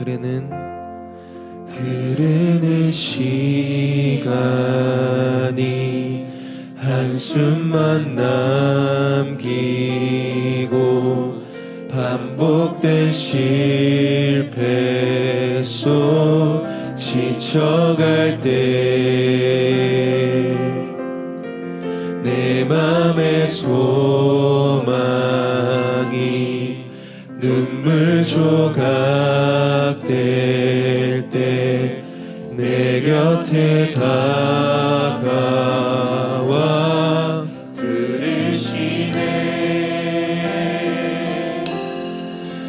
흐르는 흐르는 시간이 한숨만 남기고 반복된 실패 속 지쳐갈 조각 될 때 내 곁에 다가와 부르시네.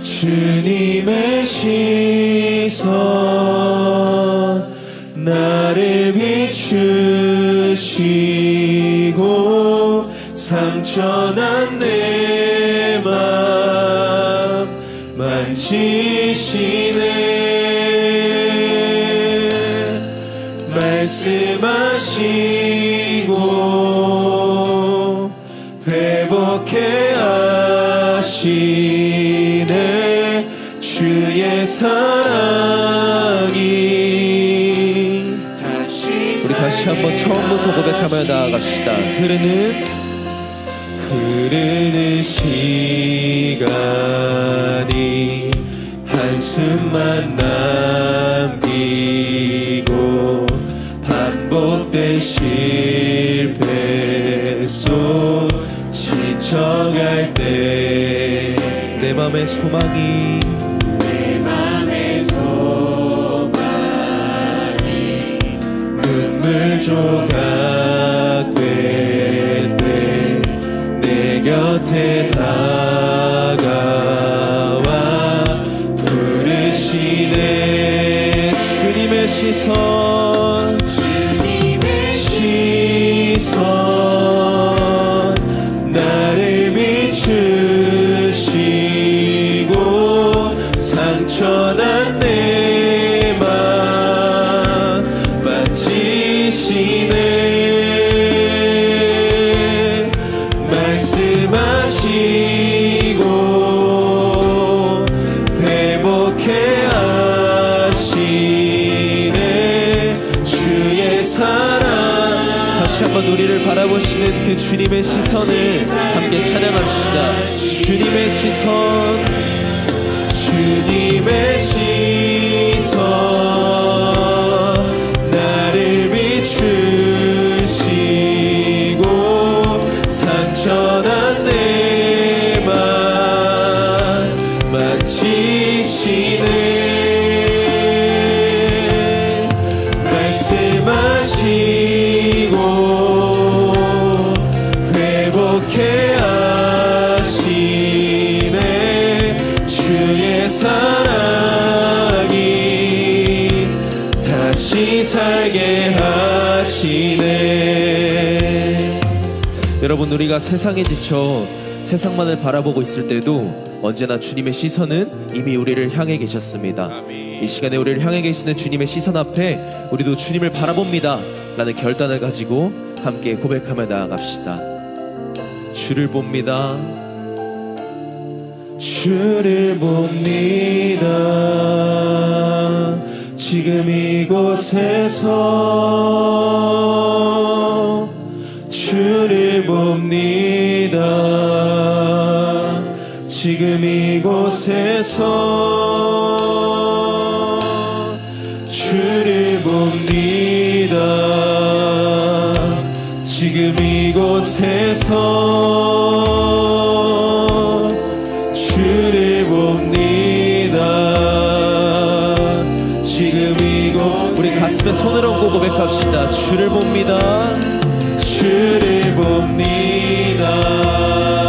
주님의 시선 나를 비추시고 상처난 지시네. 말씀하시고 회복해 하시네. 주의 사랑이 다시 우리 다시 한번 처음부터 고백하며 나아갑시다. 흐르는 흐르는 시간이 한숨만 남기고 반복된 실패 속 지쳐갈 때 내 맘의 소망이 눈물 조각 될 때 내 곁에 시 주님의 시선을 함께 찬양합시다. 주님의 시선 우리가 세상에 지쳐 세상만을 바라보고 있을 때도 언제나 주님의 시선은 이미 우리를 향해 계셨습니다. 이 시간에 우리를 향해 계시는 주님의 시선 앞에 우리도 주님을 바라봅니다. 라는 결단을 가지고 함께 고백하며 나아갑시다. 주를 봅니다. 주를 봅니다 지금 이곳에서 봅니다 지금 이곳에서 주를 봅니다 지금 이곳에서 주를 봅니다 지금 이곳 우리 가슴에 얹고 고백합시다. 주를 봅니다. 봅니다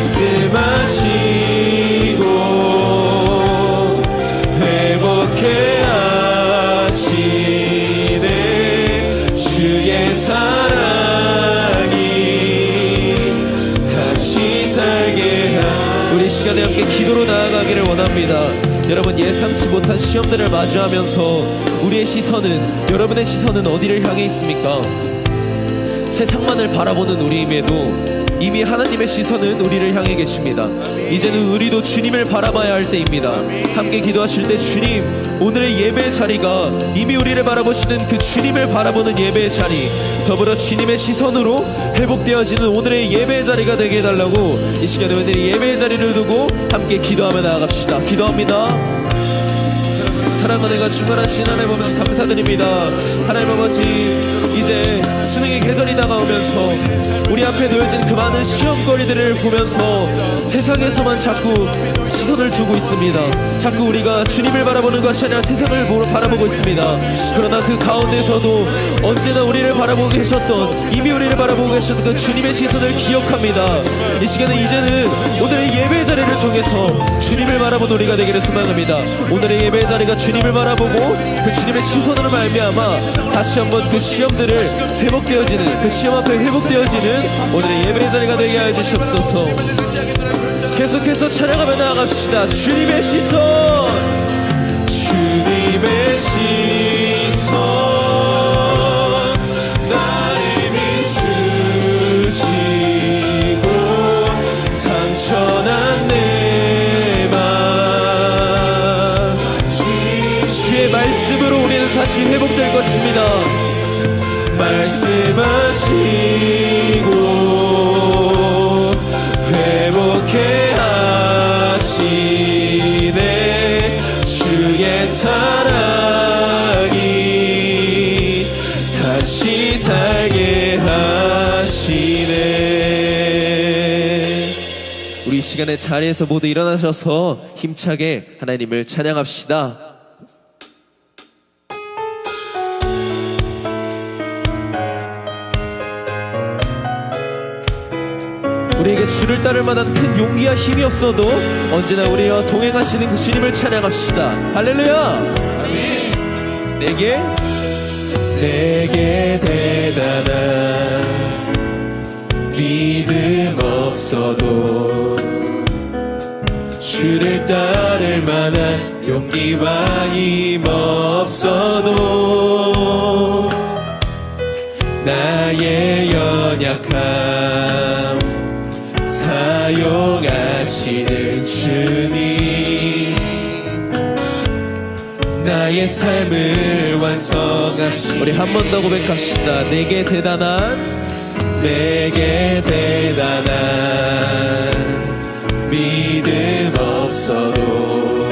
말씀하시고 회복해 하시네 주의 사랑이 다시 살게 하 우리 이 시간에 함께 기도로 나아가기를 원합니다. 여러분 예상치 못한 시험들을 마주하면서 우리의 시선은 여러분의 시선은 어디를 향해 있습니까? 세상만을 바라보는 우리임에도 이미 하나님의 시선은 우리를 향해 계십니다. 이제는 우리도 주님을 바라봐야 할 때입니다. 함께 기도하실 때 주님 오늘의 예배 자리가 이미 우리를 바라보시는 그 주님을 바라보는 예배의 자리 더불어 주님의 시선으로 회복되어지는 오늘의 예배의 자리가 되게 해달라고 이 시간에 오늘의 예배의 자리를 두고 함께 기도하며 나아갑시다. 기도합니다. 사랑하는 가 충만하신 하나님 보면 감사드립니다. 하나님 아버지 이제 수능의 계절이 다가오면서 우리 앞에 놓여진 그 많은 시험거리들을 보면서 세상에서만 자꾸 시선을 두고 있습니다. 자꾸 우리가 주님을 바라보는 것이 아니라 세상을 바라보고 있습니다. 그러나 그 가운데서도 언제나 우리를 바라보고 계셨던 이미 우리를 바라보고 계셨던 그 주님의 시선을 기억합니다. 이 시간에 이제는 오늘의 예배 자리를 통해서 주님을 바라보는 우리가 되기를 소망합니다. 오늘의 예배 자리가 주 님을 바라보고 그 주님의 시선으로 말미암아 다시 한번 그 시험들을 회복되어지는 그 시험 앞에 회복되어지는 오늘의 예배 자리가 되게 하여 주시옵소서. 계속해서 찬양하며 나아갑시다. 주님의 시선. 시간에 자리에서 모두 일어나셔서 힘차게 하나님을 찬양합시다. 우리에게 주를 따를 만한 큰 용기와 힘이 없어도 언제나 우리와 동행하시는 그 주님을 찬양합시다. 할렐루야! 내게 내게 대단한 믿음 없어도 주를 따를 만한 용기와 힘 없어도 나의 연약함 사용하시는 주님 나의 삶을 완성하시 우리 한 번 더 고백합시다. 내게 대단한 내게 대단한 믿음 없어도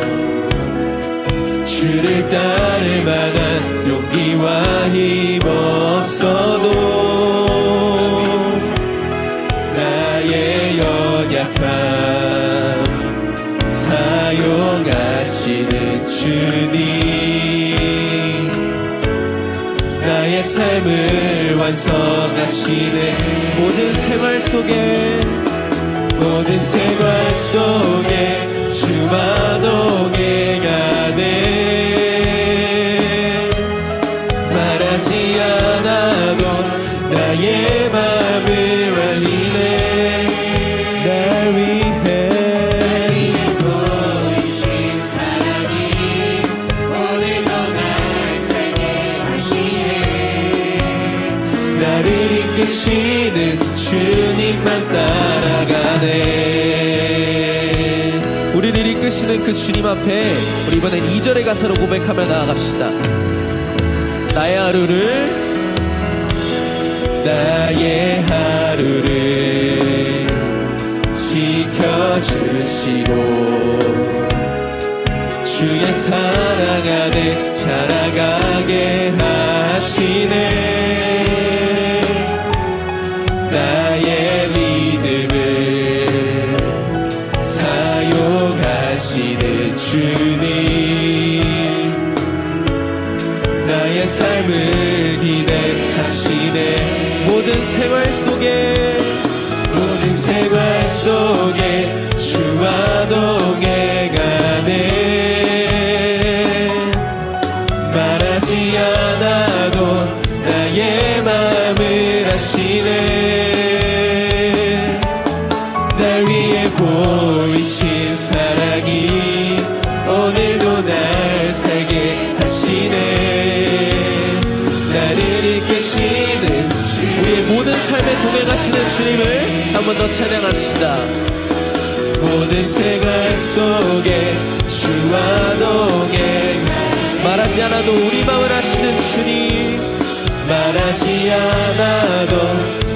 주를 따를 만한 용기와 힘 없어도 나의 연약함 사용하시는 주님. 나의 삶을 완성하시네. 모든 생활 속에 모든 생활 속에 주 이끄시는 그 주님 앞에 우리 이번엔 2절의 가사로 고백하며 나아갑시다. 나의 하루를 나의 하루를 지켜주시고 주의 사랑 안에 자라가게 하시네 하시네. 모든 생활 속에 모든 생활 속에 더 찬양합시다. 모든 생활 속에 주와 동행 말하지 않아도 우리 마음을 아시는 주님 말하지 않아도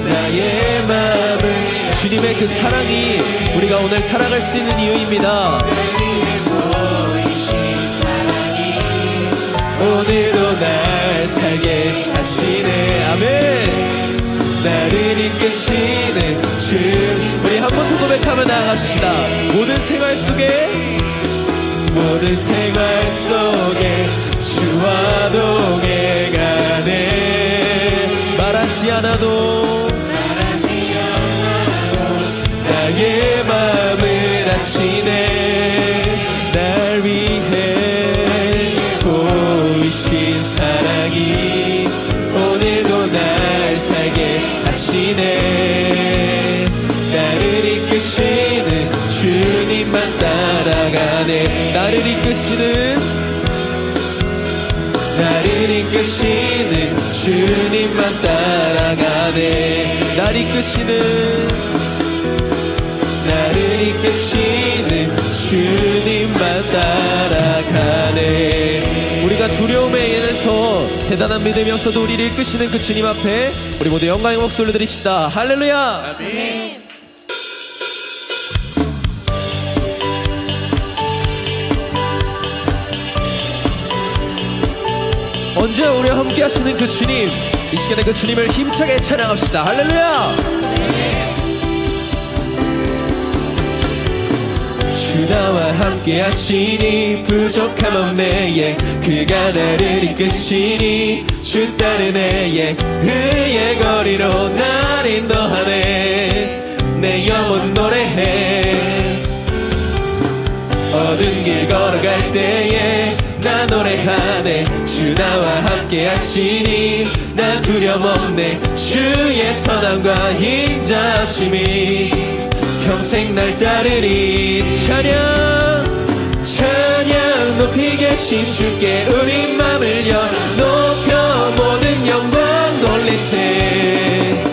나의 마음을 주님의 그 사랑이 우리가 오늘 살아갈 수 있는 이유입니다. 오늘도 날 살게 하시네 아멘 나를 이끄시는 주 우리 한 번 더 고백하며 나아갑시다. 모든 생활 속에 모든 생활 속에 주와 동행하네 말하지 않아도 나의 마음을 아시네 이끄시는 주님만 따라가네 날 이끄시는 나를 이끄시는 주님만 따라가네 우리가 두려움에 인해서 대단한 믿음이 없어도 우리를 이끄시는 그 주님 앞에 우리 모두 영광의 목소리를 드립시다. 할렐루야! 언제 우리와 함께 하시는 그 주님 이 시간에 그 주님을 힘차게 찬양합시다. 할렐루야! 주 나와 함께 하시니 부족함 없네 그가 나를 이끄시니 주 따르네 예. 그의 거리로 날 인도하네 내 영혼 노래해 어두운 길 걸어갈 때에 나 노래하네 주 나와 함께 하시니 나 두려움 없네. 주의 선함과 인자심이 평생 날 따르리. 찬양 찬양 높이 계신 주께 우리 맘을 열 높여 모든 영광 돌리세.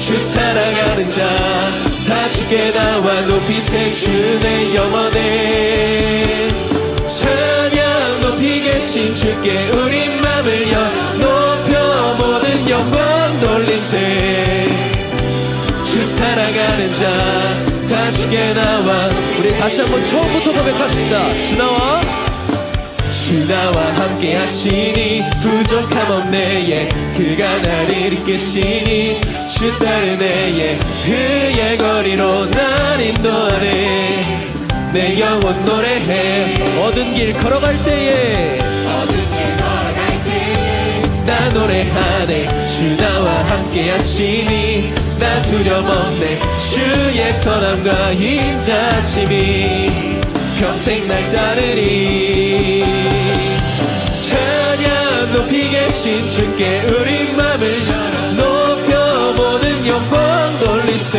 주 사랑하는 자 다 주께 나와 높이세 높이 계신 주께 우리 맘을 열 높여 모든 영광 돌리세 주 사랑하는 자 다 주께 나와 우리 다시 한번 처음부터 고백합시다. 주 나와 주 나와 함께 하시니 부족함 없네 예. 그가 나를 이끄시니 주 따르네 예. 그의 거리로 날 인도하네 내 영혼 노래해 어두운 길 걸어갈 때에 나 노래하네 주 나와 함께 하시니 나 두려움 없네. 주의 선함과 인자심이 평생 날 따르리. 찬양 높이 계신 주께 우리 맘을 높여 모든 영광 돌리세.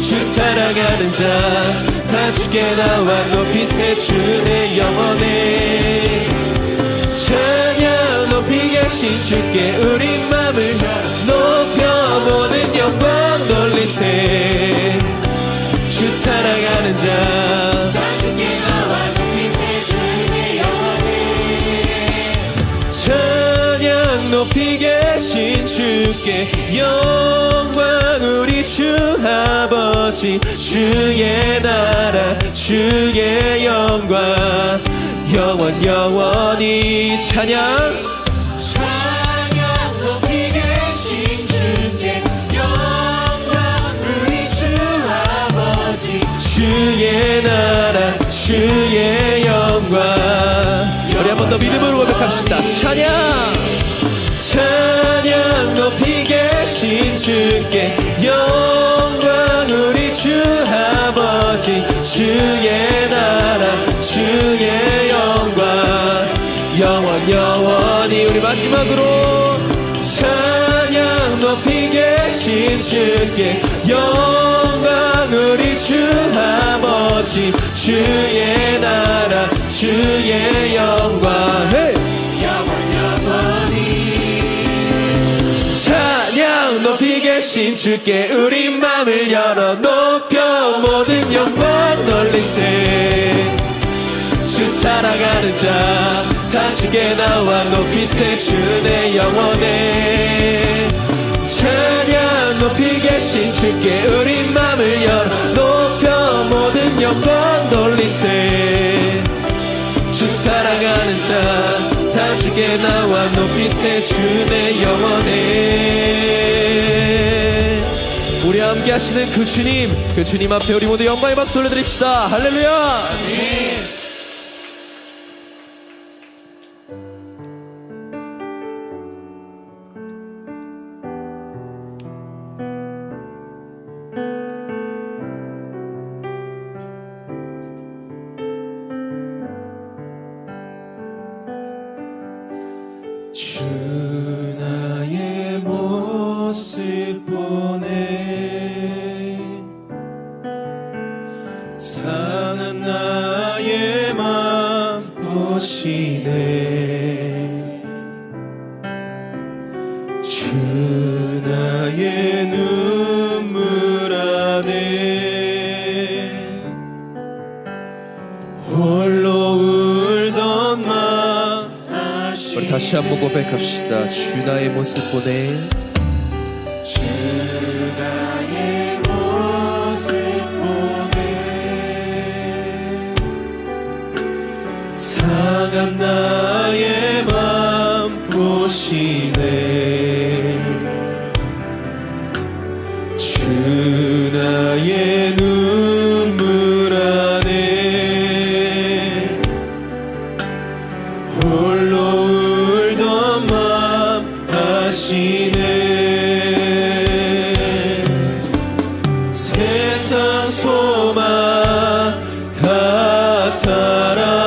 주 사랑하는 자 다 주께 나와 높이 세 주 내 영원해 계신 주께 우리 맘을 높여 놀리세. 주 사랑하는 자. 찬양 높이 계신 주께 영광 우리 주 아버지. 주의 나라 주의 영광. 영원 영원히 찬양 주의 영광. 우리 한 번 더 믿음으로 고백합시다. 찬양. 찬양 높이 계신 주께 영광 우리 주 아버지. 주의 나라 주의 영광. 영원 영원히 우리 마지막으로 찬양 높이 계신 주께 영광 우리 주 아버지 주의 나라 주의 영광 헤이! 찬양 높이 계신 주께 우리 맘을 열어 높여 모든 영광 돌리세. 주 사랑하는 자 다 주께 나와 높이세 주내 영원에. 찬양 높이 계신 주께 우리 맘을 열어 영광 돌리세. 주 사랑하는 자다 주께 나와 높이세 주내 영원에. 우리 함께 하시는 그 주님 그 주님 앞에 우리 모두 영광의 박수 올려드립시다. 할렐루야. 주 우리 다시 한번 고백합시다. 주 나의 모습 보네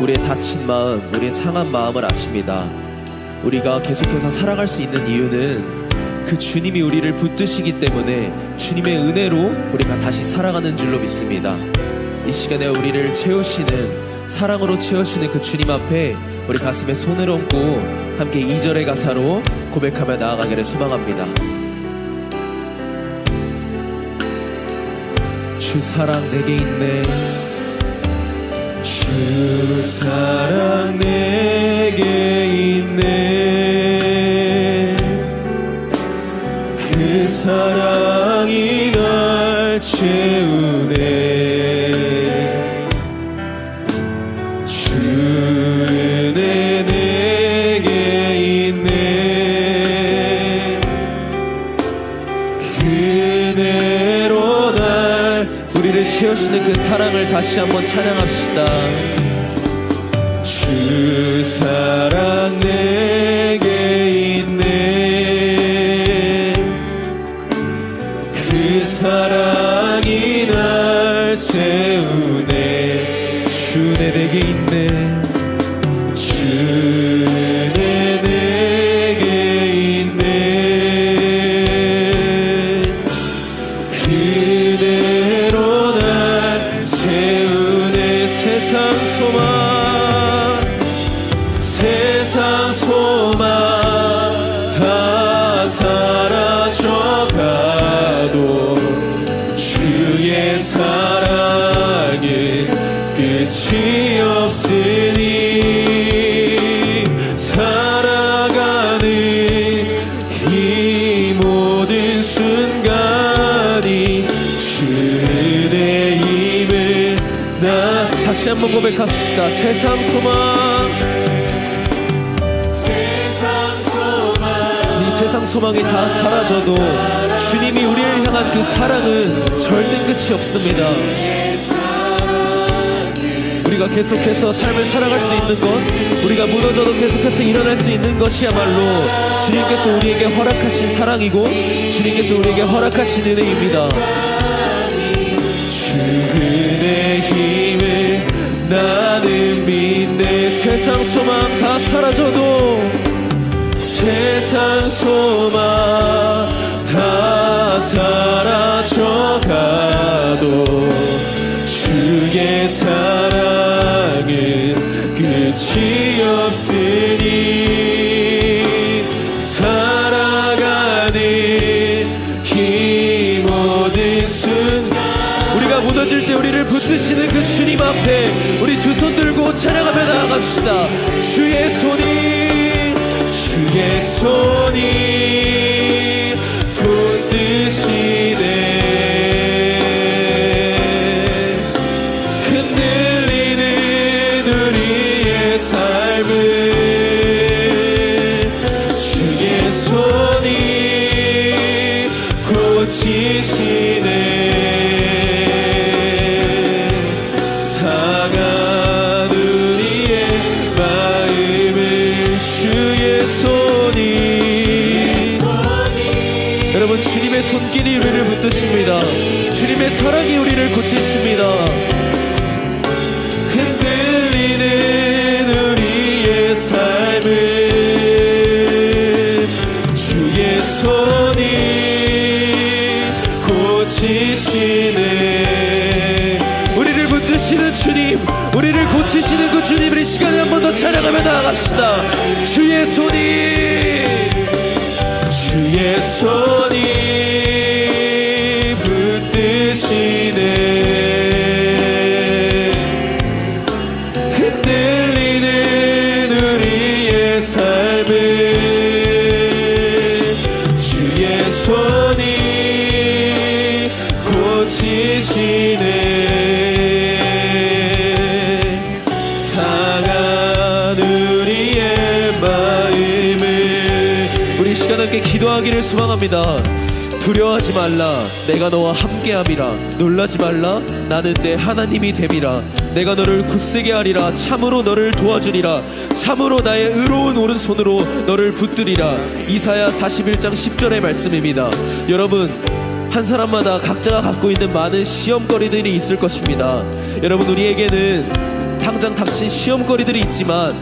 우리의 다친 마음 우리의 상한 마음을 아십니다 우리가 계속해서 살아갈 수 있는 이유는 그 주님이 우리를 붙드시기 때문에 주님의 은혜로 우리가 다시 살아가는 줄로 믿습니다. 이 시간에 우리를 채우시는 사랑으로 채우시는 그 주님 앞에 우리 가슴에 손을 얹고 함께 2절의 가사로 고백하며 나아가기를 소망합니다. 주 사랑 내게 있네. 주 사랑 내게 있네. 그 사랑이 날 채우네 그 사랑을 다시 한번 찬양합시다. 주 사랑 내게 있네. 그 사랑이 날 세우네. 주 내 내게 있네 한번 고백합시다 세상 소망 세상 소망 이 세상 소망이 다 사라져도 주님이 우리를 향한 그 사랑은 절대 끝이 없습니다. 우리가 계속해서 삶을 살아갈 수 있는 것, 우리가 무너져도 계속해서 일어날 수 있는 것이야말로 주님께서 우리에게 허락하신 사랑이고 주님께서 우리에게 허락하신 은혜입니다. 세상 소망 다 사라져도 세상 소망 다 사라져가도 주의 사 붙드시는 그 주님 앞에 우리 두 손 들고 찬양하며 나아갑시다. 주의 손이 주의 손이 손길이 우리를 붙드십니다 주님의 사랑이 우리를 고치십니다 흔들리는 우리의 삶을 주의 손이 고치시네 우리를 붙드시는 주님 우리를 고치시는 그 주님을 이 시간에 한 번 더 찬양하며 나아갑시다 주의 손이 주의 손 흔들리는 우리의 삶을 주의 손이 고치시네. 상한 우리의 마음을 우리 시간 함께 기도하기를 소망합니다 두려워하지 말라. 내가 너와 함께함이라. 놀라지 말라. 나는 내 하나님이 됨이라. 내가 너를 굳세게 하리라. 참으로 너를 도와주리라. 참으로 나의 의로운 오른손으로 너를 붙들이라. 이사야 41장 10절의 말씀입니다. 여러분 한 사람마다 각자가 갖고 있는 많은 시험거리들이 있을 것입니다. 여러분 우리에게는 당장 닥친 시험거리들이 있지만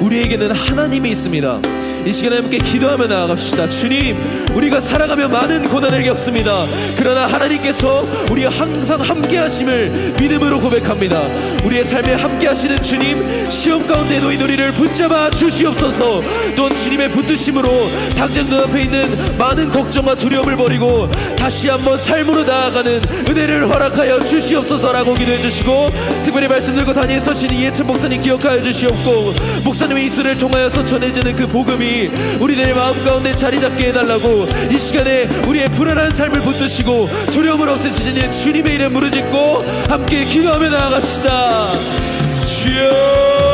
우리에게는 하나님이 있습니다. 이 시간에 함께 기도하며 나아갑시다. 주님, 우리가 살아가며 많은 고난을 겪습니다. 그러나 하나님께서 우리와 항상 함께 하심을 믿음으로 고백합니다. 우리의 삶에 함께 하시는 주님, 시험 가운데 놓인 우리를 붙잡아 주시옵소서. 또한 주님의 붙드심으로 당장 눈앞에 있는 많은 걱정과 두려움을 버리고 다시 한번 삶으로 나아가는 은혜를 허락하여 주시옵소서라고 기도해 주시고 특별히 말씀 들고 다니에 서신 이해찬 목사님 기억하여 주시옵고 목사님의 입술을 통하여서 전해지는 그 복음이 우리들의 마음 가운데 자리 잡게 해달라고 이 시간에 우리의 불안한 삶을 붙드시고 두려움을 없애주시는 주님의 이름 부르짖고 함께 기도하며 나아갑시다. 주여